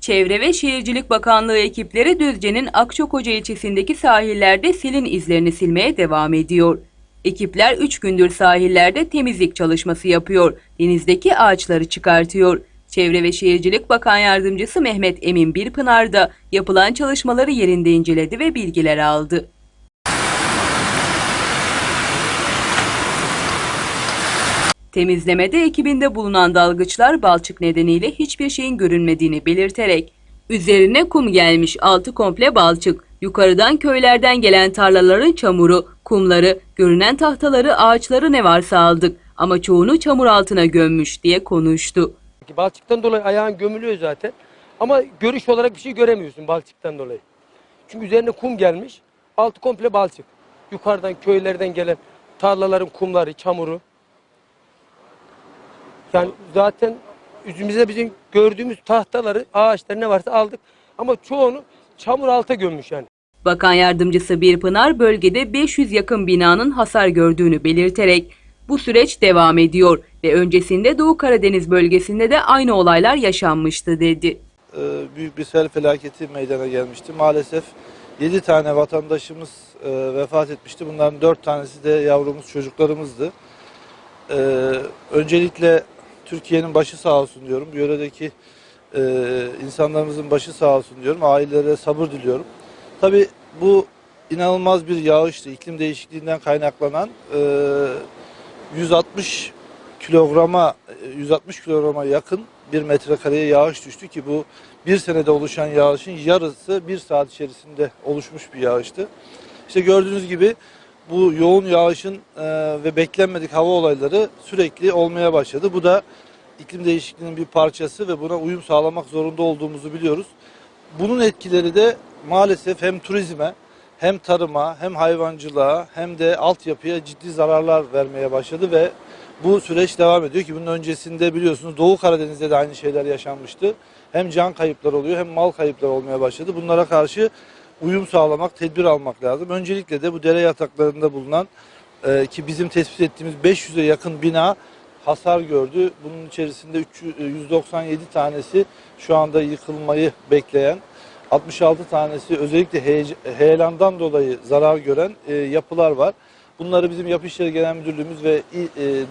Çevre ve Şehircilik Bakanlığı ekipleri Düzce'nin Akçakoca ilçesindeki sahillerde selin izlerini silmeye devam ediyor. Ekipler 3 gündür sahillerde temizlik çalışması yapıyor. Denizdeki ağaçları çıkartıyor. Çevre ve Şehircilik Bakan Yardımcısı Mehmet Emin Birpınar da yapılan çalışmaları yerinde inceledi ve bilgiler aldı. Temizlemede ekibinde bulunan dalgıçlar balçık nedeniyle hiçbir şeyin görünmediğini belirterek üzerine kum gelmiş altı komple balçık, yukarıdan köylerden gelen tarlaların çamuru, kumları, görünen tahtaları, ağaçları ne varsa aldık ama çoğunu çamur altına gömmüş diye konuştu. Balçıktan dolayı ayağın gömülüyor zaten. Ama görüş olarak bir şey göremiyorsun balçıktan dolayı. Çünkü üzerine kum gelmiş. Altı komple balçık. Yukarıdan köylerden gelen tarlaların kumları, çamuru. Yani zaten yüzümüzde bizim gördüğümüz tahtaları, ağaçları ne varsa aldık. Ama çoğunu çamur alta gömmüş yani. Bakan Yardımcısı Birpınar bölgede 500 yakın binanın hasar gördüğünü belirterek bu süreç devam ediyor ve öncesinde Doğu Karadeniz bölgesinde de aynı olaylar yaşanmıştı dedi. e, büyük bir sel felaketi meydana gelmişti. Maalesef 7 tane vatandaşımız e, vefat etmişti. Bunların 4 tanesi de yavrumuz, çocuklarımızdı. E, öncelikle Türkiye'nin başı sağ olsun diyorum. Yöredeki e, insanlarımızın başı sağ olsun diyorum. Ailelere sabır diliyorum. Tabii bu inanılmaz bir yağıştı. İklim değişikliğinden kaynaklanan e, 160 kilograma 160 kilograma yakın bir metrekareye yağış düştü ki bu bir senede oluşan yağışın yarısı bir saat içerisinde oluşmuş bir yağıştı. İşte gördüğünüz gibi bu yoğun yağışın e, ve beklenmedik hava olayları sürekli olmaya başladı. Bu da iklim değişikliğinin bir parçası ve buna uyum sağlamak zorunda olduğumuzu biliyoruz. Bunun etkileri de maalesef hem turizme hem tarıma hem hayvancılığa hem de altyapıya ciddi zararlar vermeye başladı ve bu süreç devam ediyor ki bunun öncesinde biliyorsunuz Doğu Karadeniz'de de aynı şeyler yaşanmıştı. Hem can kayıpları oluyor hem mal kayıpları olmaya başladı. Bunlara karşı uyum sağlamak, tedbir almak lazım. Öncelikle de bu dere yataklarında bulunan e, ki bizim tespit ettiğimiz 500'e yakın bina hasar gördü. Bunun içerisinde 300 e, 197 tanesi şu anda yıkılmayı bekleyen, 66 tanesi özellikle heye- heyelandan dolayı zarar gören e, yapılar var. Bunları bizim Yapı İşleri Genel Müdürlüğümüz ve e,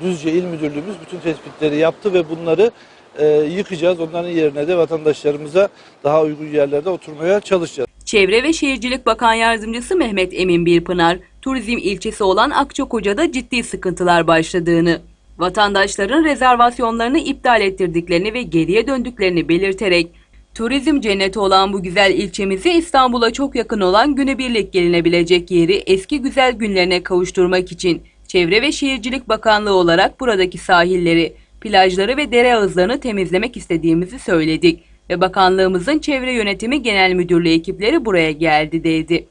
Düzce İl Müdürlüğümüz bütün tespitleri yaptı ve bunları e, yıkacağız. Onların yerine de vatandaşlarımıza daha uygun yerlerde oturmaya çalışacağız. Çevre ve Şehircilik Bakan Yardımcısı Mehmet Emin Birpınar, turizm ilçesi olan Akçakoca'da ciddi sıkıntılar başladığını, vatandaşların rezervasyonlarını iptal ettirdiklerini ve geriye döndüklerini belirterek, turizm cenneti olan bu güzel ilçemizi İstanbul'a çok yakın olan günübirlik gelinebilecek yeri eski güzel günlerine kavuşturmak için Çevre ve Şehircilik Bakanlığı olarak buradaki sahilleri, plajları ve dere ağızlarını temizlemek istediğimizi söyledik ve bakanlığımızın Çevre Yönetimi Genel Müdürlüğü ekipleri buraya geldi dedi.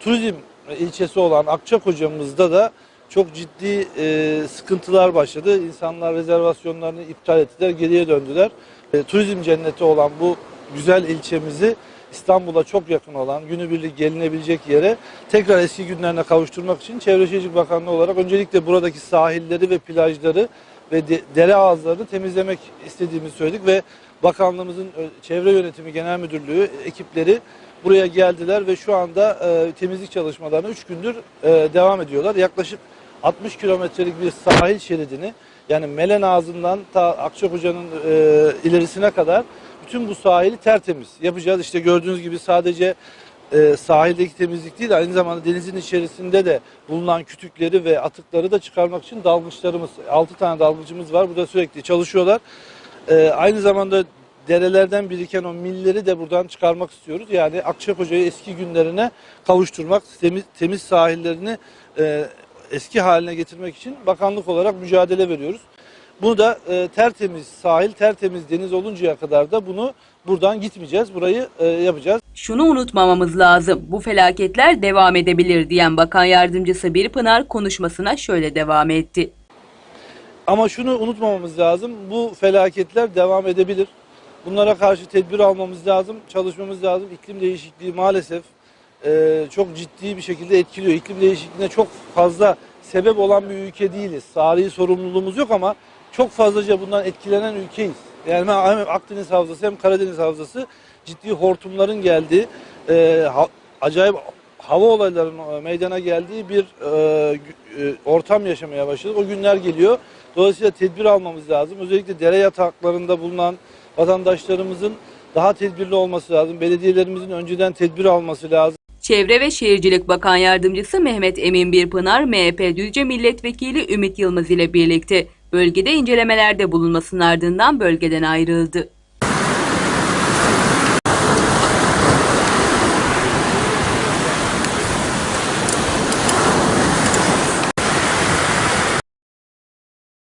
turizm ilçesi olan Akçakoca'mızda da çok ciddi e, sıkıntılar başladı. İnsanlar rezervasyonlarını iptal ettiler, geriye döndüler. E, turizm cenneti olan bu güzel ilçemizi İstanbul'a çok yakın olan günübirlik gelinebilecek yere tekrar eski günlerine kavuşturmak için Çevre Şehircilik Bakanlığı olarak öncelikle buradaki sahilleri ve plajları ve de- dere ağızlarını temizlemek istediğimizi söyledik ve bakanlığımızın ö, Çevre Yönetimi Genel Müdürlüğü ekipleri buraya geldiler ve şu anda e, temizlik çalışmalarına 3 gündür e, devam ediyorlar. Yaklaşık 60 kilometrelik bir sahil şeridini yani Melen ağzından ta Akçakoca'nın e, ilerisine kadar bütün bu sahili tertemiz yapacağız. İşte gördüğünüz gibi sadece e, sahildeki temizlik değil aynı zamanda denizin içerisinde de bulunan kütükleri ve atıkları da çıkarmak için dalgıçlarımız 6 tane dalgıcımız var. Burada sürekli çalışıyorlar. E, aynı zamanda derelerden biriken o milleri de buradan çıkarmak istiyoruz. Yani Akçakoca'yı eski günlerine kavuşturmak, temiz, temiz sahillerini e, eski haline getirmek için bakanlık olarak mücadele veriyoruz. Bunu da e, tertemiz sahil, tertemiz deniz oluncaya kadar da bunu buradan gitmeyeceğiz. Burayı e, yapacağız. Şunu unutmamamız lazım. Bu felaketler devam edebilir diyen Bakan Yardımcısı Birpınar konuşmasına şöyle devam etti. Ama şunu unutmamamız lazım. Bu felaketler devam edebilir. Bunlara karşı tedbir almamız lazım, çalışmamız lazım. İklim değişikliği maalesef e, çok ciddi bir şekilde etkiliyor. İklim değişikliğine çok fazla sebep olan bir ülke değiliz. Tarihi sorumluluğumuz yok ama çok fazlaca bundan etkilenen ülkeyiz. Yani hem Akdeniz Havzası hem Karadeniz Havzası ciddi hortumların geldiği, e, ha- acayip hava olaylarının e, meydana geldiği bir e, e, ortam yaşamaya başladık. O günler geliyor. Dolayısıyla tedbir almamız lazım. Özellikle dere yataklarında bulunan vatandaşlarımızın daha tedbirli olması lazım. Belediyelerimizin önceden tedbir alması lazım. Çevre ve Şehircilik Bakan Yardımcısı Mehmet Emin Birpınar, MHP Düzce Milletvekili Ümit Yılmaz ile birlikte bölgede incelemelerde bulunmasının ardından bölgeden ayrıldı.